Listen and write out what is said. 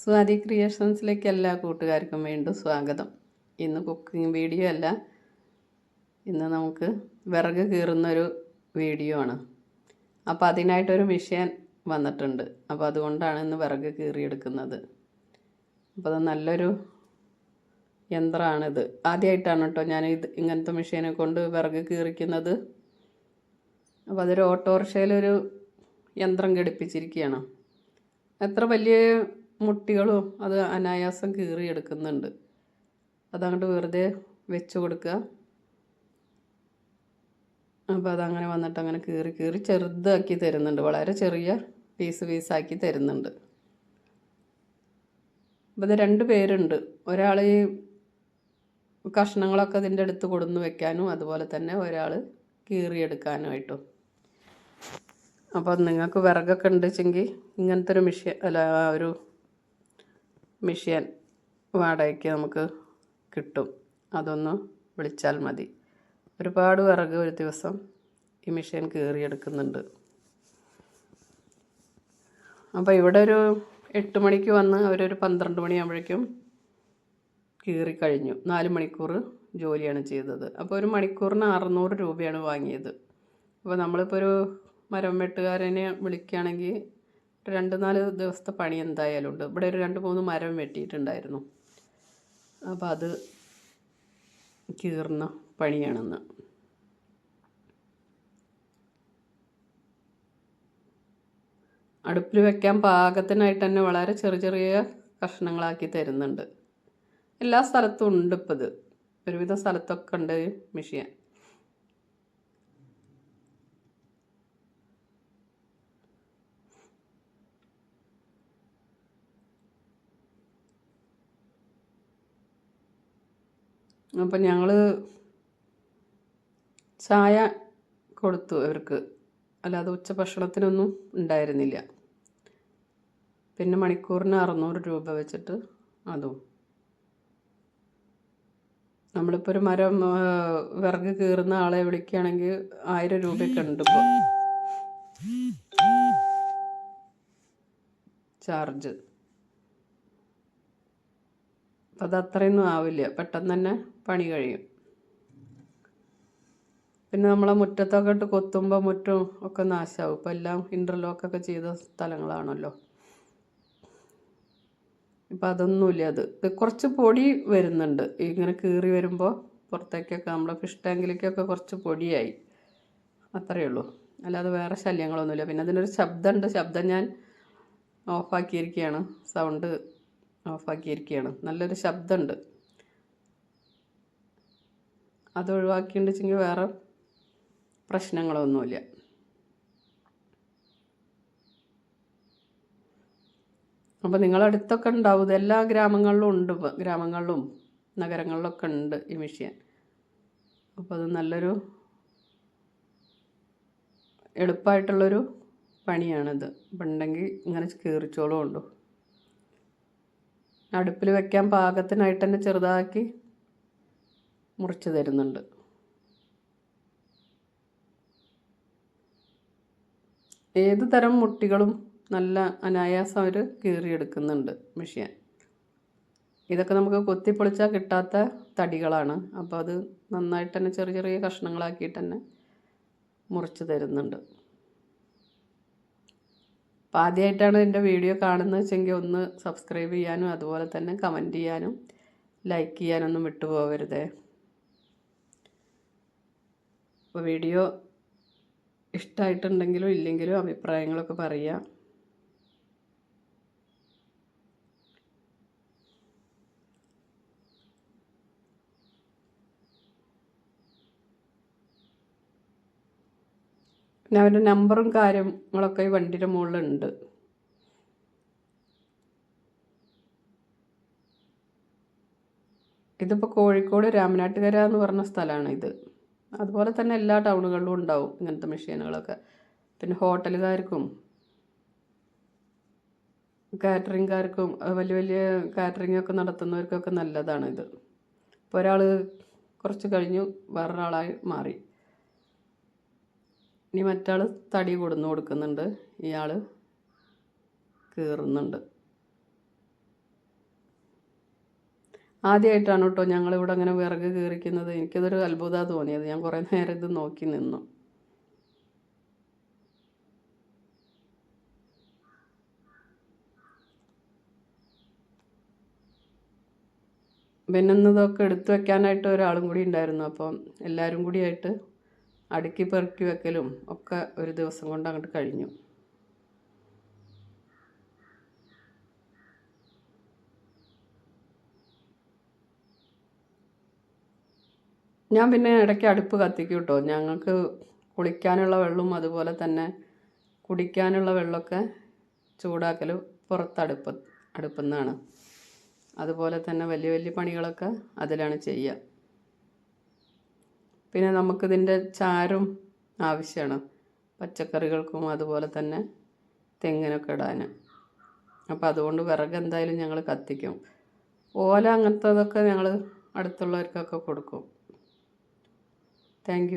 സ്വാതി ക്രിയേഷൻസിലേക്ക് എല്ലാ കൂട്ടുകാർക്കും വീണ്ടും സ്വാഗതം. ഇന്ന് കുക്കിംഗ് വീഡിയോ അല്ല. ഇന്ന് നമുക്ക് വിറക് കീറുന്നൊരു വീഡിയോ ആണ്. അപ്പോൾ അതിനായിട്ടൊരു മിഷ്യൻ വന്നിട്ടുണ്ട്. അപ്പോൾ അതുകൊണ്ടാണ് ഇന്ന് വിറക് കീറിയെടുക്കുന്നത്. അപ്പോൾ അത് നല്ലൊരു യന്ത്രമാണിത് ആദ്യമായിട്ടാണ് കേട്ടോ ഞാൻ ഇത് ഇങ്ങനത്തെ മെഷീനെ കൊണ്ട് വിറക് കീറിക്കുന്നത്. അപ്പോൾ അതൊരു ഓട്ടോറിക്ഷയിലൊരു യന്ത്രം ഘടിപ്പിച്ചിരിക്കുകയാണ്. എത്ര വലിയ മുട്ടികളും അത് അനായാസം കീറിയെടുക്കുന്നുണ്ട് അതങ്ങോട്ട് വെറുതെ വെച്ച് കൊടുക്കുക. അപ്പോൾ അതങ്ങനെ വന്നിട്ട് അങ്ങനെ കീറി കീറി ചെറുതാക്കി തരുന്നുണ്ട്. വളരെ ചെറിയ പീസ് പീസാക്കി തരുന്നുണ്ട്. അപ്പോൾ ഇത് രണ്ട് പേരുണ്ട്. ഒരാൾ ഈ കഷ്ണങ്ങളൊക്കെ ഇതിന്റെ അടുത്ത് കൊടുന്ന് വെക്കാനും അതുപോലെ തന്നെ ഒരാൾ കീറിയെടുക്കാനുമായിട്ടും. അപ്പോൾ നിങ്ങൾക്ക് വിറകൊക്കെ ഉണ്ടെച്ചെങ്കിൽ ഇങ്ങനത്തെ ഒരു മിഷ്യൻ അല്ല ഒരു മിഷ്യൻ വാടകയ്ക്ക് നമുക്ക് കിട്ടും. അതൊന്ന് വിളിച്ചാൽ മതി. ഒരുപാട് വിറക് ഒരു ദിവസം ഈ മിഷ്യൻ കീറിയെടുക്കുന്നുണ്ട്. അപ്പോൾ ഇവിടെ ഒരു എട്ട് മണിക്ക് വന്ന് അവരൊരു പന്ത്രണ്ട് മണിയാകുമ്പോഴേക്കും കീറി കഴിഞ്ഞു. നാല് മണിക്കൂർ ജോലിയാണ് ചെയ്തത്. അപ്പോൾ ഒരു മണിക്കൂറിന് അറുന്നൂറ് രൂപയാണ് വാങ്ങിയത്. അപ്പോൾ നമ്മളിപ്പോൾ ഒരു മരം വെട്ടുകാരനെ വിളിക്കുകയാണെങ്കിൽ രണ്ട് നാല് ദിവസത്തെ പണി എന്തായാലും ഉണ്ട്. ഇവിടെ ഒരു രണ്ട് മൂന്ന് മരം വെട്ടിയിട്ടുണ്ടായിരുന്നു. അപ്പോൾ അത് കീറുന്ന പണിയാണെന്ന്. അടുപ്പിൽ വെക്കാൻ പാകത്തിനായിട്ട് തന്നെ വളരെ ചെറിയ ചെറിയ കഷ്ണങ്ങളാക്കി തരുന്നുണ്ട്. എല്ലാ സ്ഥലത്തും ഉണ്ട് ഇപ്പം ഇത് ഒരുവിധ സ്ഥലത്തൊക്കെ ഉണ്ട് മിഷ്യൻ അപ്പം ഞങ്ങൾ ചായ കൊടുത്തു അവർക്ക് അല്ലാതെ ഉച്ച ഭക്ഷണത്തിനൊന്നും ഉണ്ടായിരുന്നില്ല. പിന്നെ മണിക്കൂറിന് അറുന്നൂറ് രൂപ വെച്ചിട്ട് അതും. നമ്മളിപ്പോൾ ഒരു മരം വിറക് കീറുന്ന ആളെ വിളിക്കുകയാണെങ്കിൽ ആയിരം രൂപയൊക്കെ ഉണ്ട് ഇപ്പോൾ ചാർജ്. അപ്പം അത് അത്രയൊന്നും ആവില്ല. പെട്ടെന്ന് തന്നെ പണി കഴിയും. പിന്നെ നമ്മളെ മുറ്റത്തൊക്കെ ഇട്ട് കൊത്തുമ്പോൾ മുറ്റും ഒക്കെ നാശമാവും ഇപ്പം എല്ലാം ഇന്റർലോക്കൊക്കെ ചെയ്ത സ്ഥലങ്ങളാണല്ലോ. ഇപ്പം അതൊന്നുമില്ല അത്. ഇത് കുറച്ച് പൊടി വരുന്നുണ്ട്. ഇങ്ങനെ കീറി വരുമ്പോൾ പുറത്തേക്കൊക്കെ നമ്മളെ ഫിഷ് ടാങ്കിലേക്കൊക്കെ കുറച്ച് പൊടിയായി. അത്രയേ ഉള്ളൂ. അല്ലാതെ വേറെ ശല്യങ്ങളൊന്നുമില്ല. പിന്നെ അതിനൊരു ശബ്ദമുണ്ട്. ശബ്ദം ഞാൻ ഓഫാക്കിയിരിക്കുകയാണ് സൗണ്ട് ഓഫാക്കിയിരിക്കുകയാണ്. നല്ലൊരു ശബ്ദമുണ്ട്. അത് ഒഴിവാക്കിയിട്ടുണ്ടെങ്കിൽ വേറെ പ്രശ്നങ്ങളൊന്നുമില്ല. അപ്പോൾ നിങ്ങളടുത്തൊക്കെ ഉണ്ടാവും. എല്ലാ ഗ്രാമങ്ങളിലും ഉണ്ട്. ഗ്രാമങ്ങളിലും നഗരങ്ങളിലൊക്കെ ഉണ്ട് ഈ മെഷീൻ. അപ്പോൾ അത് നല്ലൊരു എളുപ്പമായിട്ടുള്ളൊരു പണിയാണിത്. അപ്പം ഉണ്ടെങ്കിൽ ഇങ്ങനെ കീറിച്ചോളും ഉണ്ടോ അടുപ്പിൽ വെക്കാൻ പാകത്തിനായിട്ട് തന്നെ ചെറുതാക്കി മുറിച്ച് തരുന്നുണ്ട്. ഏത് തരം മുട്ടികളും നല്ല അനായാസം അവർ കീറിയെടുക്കുന്നുണ്ട് മെഷീൻ. ഇതൊക്കെ നമുക്ക് കൊത്തിപ്പൊളിച്ചാൽ കിട്ടാത്ത തടികളാണ്. അപ്പോൾ അത് നന്നായിട്ട് തന്നെ ചെറിയ ചെറിയ കഷ്ണങ്ങളാക്കിയിട്ട് തന്നെ മുറിച്ച് തരുന്നുണ്ട്. അപ്പോൾ ആദ്യമായിട്ടാണ് എന്റെ വീഡിയോ കാണുന്നത് വെച്ചെങ്കിൽ ഒന്ന് സബ്സ്ക്രൈബ് ചെയ്യാനും അതുപോലെ തന്നെ കമന്റ് ചെയ്യാനും ലൈക്ക് ചെയ്യാനൊന്നും വിട്ടുപോകരുതേ അപ്പോൾ വീഡിയോ ഇഷ്ടമായിട്ടുണ്ടെങ്കിലും ഇല്ലെങ്കിലും അഭിപ്രായങ്ങളൊക്കെ പറയുക. പിന്നെ അവരുടെ നമ്പറും കാര്യങ്ങളൊക്കെ ഈ വണ്ടിയുടെ മുകളിലുണ്ട്. ഇതിപ്പോൾ കോഴിക്കോട് രാമനാട്ടുകര എന്ന് പറഞ്ഞ സ്ഥലമാണ് ഇത് അതുപോലെ തന്നെ എല്ലാ ടൗണുകളിലും ഉണ്ടാവും ഇങ്ങനത്തെ മെഷീനുകളൊക്കെ. പിന്നെ ഹോട്ടലുകാർക്കും കാറ്ററിംഗുകാർക്കും വലിയ വലിയ കാറ്ററിംഗ് ഒക്കെ നടത്തുന്നവർക്കൊക്കെ നല്ലതാണ് ഇത് ഇപ്പോൾ ഒരാൾ കുറച്ച് കഴിഞ്ഞു വേറൊരാളായി മാറി. ഇനി മറ്റാൾ തടി കൊടുന്ന് കൊടുക്കുന്നുണ്ട്. ഇയാൾ കീറുന്നുണ്ട്. ആദ്യമായിട്ടാണ് കേട്ടോ ഞങ്ങളിവിടെ അങ്ങനെ വിറക് കീറിക്കുന്നത്. എനിക്കതൊരു അത്ഭുതമാണ് തോന്നിയത്. ഞാൻ കുറേ നേരം ഇത് നോക്കി നിന്നു. പിന്നെ എടുത്തു വെക്കാനായിട്ട് ഒരാളും കൂടി ഉണ്ടായിരുന്നു. അപ്പം എല്ലാവരും കൂടിയായിട്ട് അടുക്കി പെറുക്കി വെക്കലും ഒക്കെ ഒരു ദിവസം കൊണ്ട് അങ്ങോട്ട് കഴിഞ്ഞു. ഞാൻ പിന്നെ ഇടയ്ക്ക് അടുപ്പ് കത്തിക്കും കേട്ടോ ഞങ്ങൾക്ക് കുളിക്കാനുള്ള വെള്ളവും അതുപോലെ തന്നെ കുടിക്കാനുള്ള വെള്ളമൊക്കെ ചൂടാക്കൽ പുറത്തടുപ്പ് അടുപ്പിൽ നിന്നാണ് അതുപോലെ തന്നെ വലിയ വലിയ പണികളൊക്കെ അതിലാണ് ചെയ്യുക. പിന്നെ നമുക്കിതിന്റെ ചാരും ആവശ്യമാണ്. പച്ചക്കറികൾക്കും അതുപോലെ തന്നെ തെങ്ങിനൊക്കെ ഇടാൻ. അപ്പോൾ അതുകൊണ്ട് വിറക് എന്തായാലും ഞങ്ങൾ കത്തിക്കും. ഓല അങ്ങനത്തതൊക്കെ ഞങ്ങൾ അടുത്തുള്ളവർക്കൊക്കെ കൊടുക്കും. താങ്ക്